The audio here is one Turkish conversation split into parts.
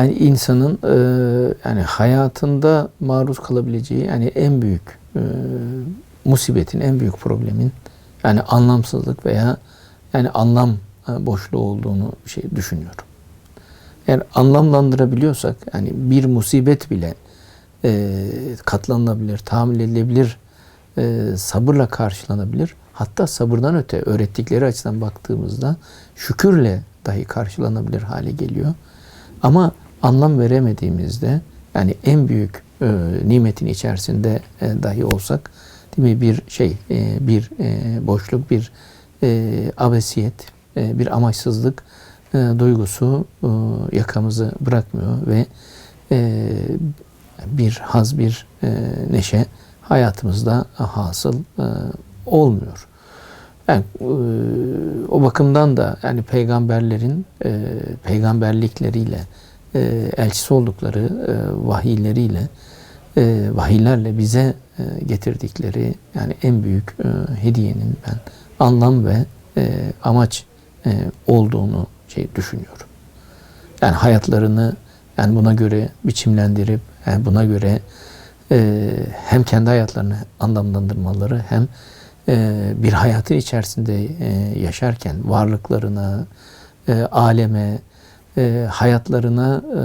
Yani insanın e, yani hayatında maruz kalabileceği yani en büyük e, musibetin, en büyük problemin yani anlamsızlık veya yani anlam e, boşluğu olduğunu şey düşünüyorum. Eğer anlamlandırabiliyorsak yani bir musibet bile e, katlanılabilir, tahammül edilebilir, e, sabırla karşılanabilir. Hatta sabırdan öte öğrettikleri açıdan baktığımızda şükürle dahi karşılanabilir hale geliyor. Ama anlam veremediğimizde yani en büyük e, nimetin içerisinde e, dahi olsak değil mi bir şey e, bir e, boşluk bir e, abesiyet e, bir amaçsızlık e, duygusu e, yakamızı bırakmıyor ve e, bir haz bir e, neşe hayatımızda hasıl e, olmuyor. Yani e, o bakımdan da yani peygamberlerin e, peygamberlikleriyle e, elçisi oldukları e, vahiyleriyle e, vahiylerle bize e, getirdikleri yani en büyük e, hediyenin ben anlam ve e, amaç e, olduğunu şey düşünüyorum. Yani hayatlarını yani buna göre biçimlendirip yani buna göre e, hem kendi hayatlarını anlamlandırmaları hem e, bir hayatın içerisinde e, yaşarken varlıklarına, e, aleme, e, hayatlarına e,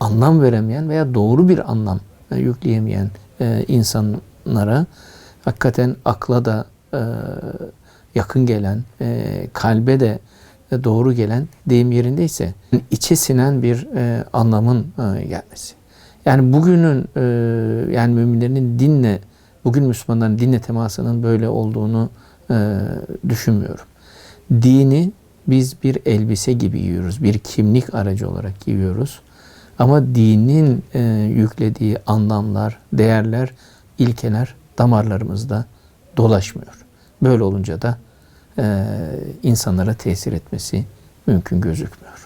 anlam veremeyen veya doğru bir anlam e, yükleyemeyen e, insanlara hakikaten akla da e, yakın gelen, e, kalbe de e, doğru gelen deyim yerindeyse içe sinen bir e, anlamın e, gelmesi. Yani bugünün e, yani müminlerin dinle bugün Müslümanların dinle temasının böyle olduğunu e, düşünmüyorum. Dini biz bir elbise gibi giyiyoruz, bir kimlik aracı olarak giyiyoruz. Ama dinin e, yüklediği anlamlar, değerler, ilkeler damarlarımızda dolaşmıyor. Böyle olunca da e, insanlara tesir etmesi mümkün gözükmüyor.